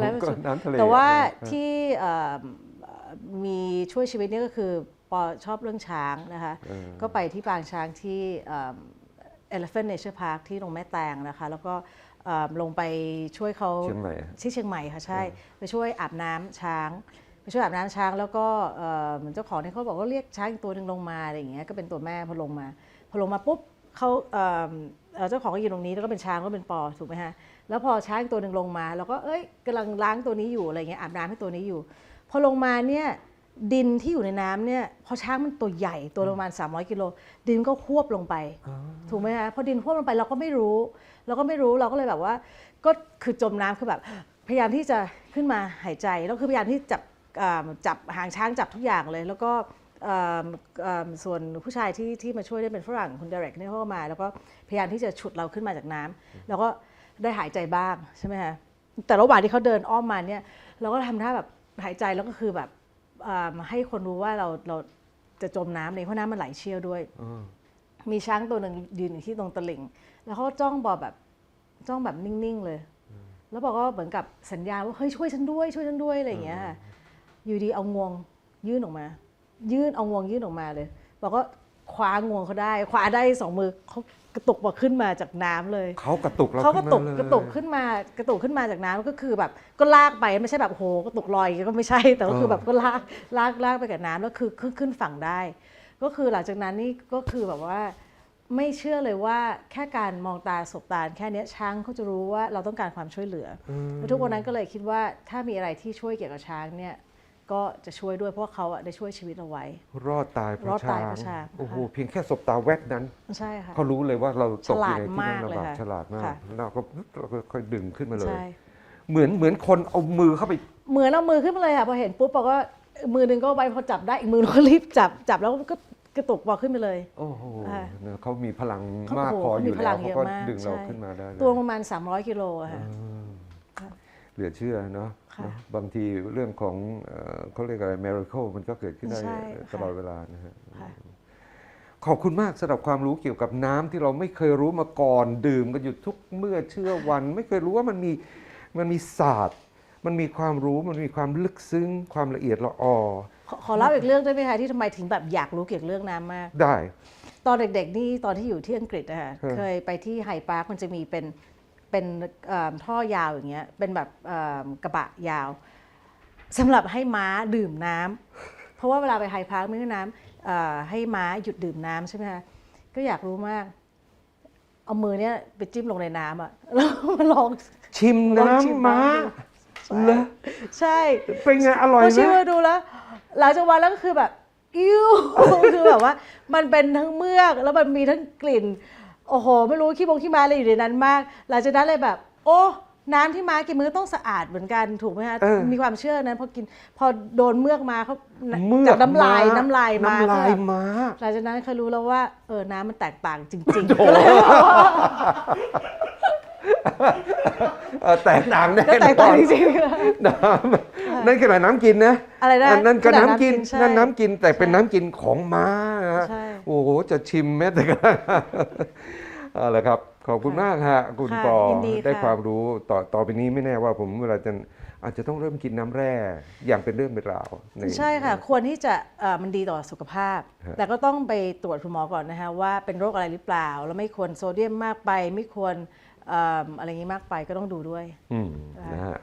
แล้วก็น้ำทะเลแต่ว่าเออที่เอ่อมีช่วยชีวิตนี่ก็คือปอชอบเรื่องช้างนะคะเออก็ไปที่ปางช้างที่เอ่อ Elephant Nature Park ที่ตรงแม่แตงนะคะ แล้วก็เอ่อลงไปช่วยเขาเชียงใหม่อะที่เชียงใหม่ค่ะใช่ ไปช่วยอาบน้ำช้าง ไปช่วยอาบน้ำช้าง แล้วก็เอ่อเจ้าของเนี่ยเขาบอกว่าเรียกช้างอีกตัวหนึ่งลงมาอะไรอย่างเงี้ยก็เป็นตัวแม่พอลงมาพอลงมาปุ๊บ เขาเอ่อเอ่อเจ้าของก็ยืนตรงนี้แล้วก็เป็นช้างก็เป็นปอถูกไหมฮะแล้วพอช้างอีกตัวหนึ่งลงมาเราก็เอ้ยกำลังล้างตัวนี้อยู่อะไรเงี้ยอาบน้ำให้ตัวนี้อยู่ พอลงมาเนี่ยดินที่อยู่ในน้ำเนี่ยพอช้างมันตัวใหญ่ตัวประมาณ 300 กิโลดินก็ควบลงไป ถูกไหมคะพอดินควบลงไปเราก็ไม่รู้ เราก็ไม่รู้เราก็เลยแบบว่า ก็คือจมน้ำคือแบบ พยายามที่จะขึ้นมาหายใจแล้วคือพยายามที่จับอ่าจับหางช้างจับทุกอย่างเลย แล้วก็อ่าอ่า ส่วนผู้ชายที่ที่มาช่วยเนี่ยเป็นฝรั่งคุณเดเรกเนี่ยเขาก็มา แล้วก็พยายามที่จะฉุดเราขึ้นมาจากน้ำแล้วก็ได้หายใจบ้างใช่ไหมคะแต่ระหว่างที่เขาเดินอ้อมมาเนี่ยเราก็ทำท่าแบบหายใจแล้วก็คือแบบอ่าให้คนรู้ว่าเราเราจะจมน้ำเลยเพราะน้ำมันไหลเชี่ยวด้วยเออมีช้างตัวหนึ่งยืนอยู่ที่ตรงตลิ่ง แล้วเขาก็จ้องบอแบบจ้องแบบนิ่งๆเลย แล้วบอกว่าเหมือนกับสัญญาณว่าเฮ้ยช่วยฉันด้วยช่วยฉันด้วยอะไรอย่างเงี้ยค่ะอยู่ดีเอางวงยื่นออกมา ยื่นเอางวงยื่นออกมาเลย บอกว่าคว้างวงเขาได้ คว้าได้สองมือเขากระตุกบอกขึ้นมาจากน้ำเลย เขากระตุกเราเขากระตุกขึ้นมลยกระตุกขึ้นมากระตุกขึ้นมาจากน้ำก็คือแบบก็ลากไปไม่ใช่แบบโหกระตุกลอยก็ไม่ใช่ แต่ก็คือเออแบบก็ลากลากลากไปกับน้ำแล้วคือขึ้นขึ้นฝั่งได้ ก็คือหลังจากนั้นนี่ก็คือแบบว่าไม่เชื่อเลยว่าแค่การมองตาสบตาแค่เนี้ยช้างเขาจะรู้ว่าเราต้องการความช่วยเหลืออแล้วทุกวันนั้นก็เลยคิดว่าถ้ามีอะไรที่ช่วยเกี่ยวกับช้างเนี่ย ก็จะช่วยด้วยเพราะว่าเขาอะได้ช่วยชีวิตเราไว้ รอดตายเพรอราะดตายช้างเพราะช้างโอ้โหค่ะ เพียงแค่สบตาแวบนั้น ใช่ค่ะ เขารู้เลยว่าเราตกอยู่ในที่ฉลาดนั่นมากลำเลยบากค่ะฉลาดมากค่ะ เราก็เราก็ค่อยดึงขึ้นมาเลย ใช่ เหมือนเหมือนคนเอามือเข้าไป เหมือนเอามือขึ้นมาเลยค่ะพอเห็นปุ๊บบอกว่ามือหนึ่งก็ไปพอจับได้อีกมือหนึ่งก็รีบจับจับแล้วก็กระตุกบอกขึ้นไปเลย โอ้โหค่ะเนี่ยเขามีพลังเขามากโอ้โหพออยู่มีพแล้ลัวงเขาเยอะก็มากดึงเราใช่ ขึ้นมาได้เลยตัวประมาณ 300 กิโลอะค่ะ เหลือเชื่อเนาะค่ะเนอะบางทีเรื่องของเอ่อเขาเรียกอะไร miracle มันก็เกิดขึ้นได้ใช่ตลอดเวลานะฮะค่ะขอบคุณมากสำหรับความรู้เกี่ยวกับน้ำที่เราไม่เคยรู้มาก่อนดื่มกันอยู่ทุกเมื่อเชื่อวัน ไม่เคยรู้ว่ามันมีมันมีศาสตร์ มันมีความรู้มันมีความลึกซึ้ง ความละเอียดละออขอขอเล่าอีกเรื่องได้ไหมคะที่ทำไมถึงแบบอยากรู้เกี่ยวกับเรื่องน้ำมาก ได้ ตอนเด็กๆนี่ตอนที่อยู่ที่อังกฤษนะคะเออเคยไปที่ไฮพาร์คมันจะมีเป็น เป็นเอิ่มท่อยาวอย่างเงี้ยเป็นแบบเอิ่มกระบะยาวสำหรับให้ม้าดื่มน้ำเพราะว่าเวลาไปไฮพาร์คไม่ใช่น้ำเอ่อให้ม้าหยุดดื่มน้ำใช่ไหมคะก็อยากรู้มาก เอามือเนี้ยไปจิ้มลงในน้ำอะแล้วมาลองชิมลองชิมน้ำม้าน้ำดูเหรอใช่เป็นไงอร่อยพอไหมชิมมาดูแล้วหลังจากวันแล้วก็คือแบบ อิ้วคือแบบว่า มันเป็นทั้งเมือกแล้วมันมีทั้งกลิ่น โอ้โห ไม่รู้ขี้บงขี้ม้าอะไรอยู่ในนั้นมาก หลังจากนั้นเลยแบบ โอ้น้ำที่ม้ากินมันก็ต้องสะอาดเหมือนกันถูกไหมคะเออมีความเชื่อนั้นพอกินพอโดนเมือกมาเขาเมือกจากน้ำลายม้น้ำลายมาน้ำลายก็แบบม้า หลังจากนั้นเคยรู้แล้วว่าเออน้ำมันแตกต่างจริงโอ้โหเออแตกต่างแน่ๆก็แตกนต่าองนจริงๆ น้ำ นั่นขนาดน้ำกินนะอะไรนะนนั่นก็ขนาดน้ำกินน้ำกินใช่นั่นน้ำกินแต่เป็นใช่น้ำกินของม้านะฮะใช่โอ้โหจะชิมแม้แต่กระทั่งเอาละครับ ขอบคุณมากฮะคุณค่ะปอยินดีได้ค่ะความรู้ต่อต่อไปนี้ไม่แน่ว่าผมเวลาจะอาจจะต้องเริ่มกินน้ำแร่อย่างเป็นเรื่องเป็นราวในใช่ค่ะ ควรที่จะเอ่อมันดีต่อสุขภาพฮะแต่ก็ต้องไปตรวจคุณหมอก่อนนะคะว่าเป็นโรคอะไรหรือเปล่า แล้วไม่ควรโซเดียมมากไป ไม่ควรเอิ่มอะไรอย่างนี้มากไปก็ต้องดูด้วยอืมนะฮะ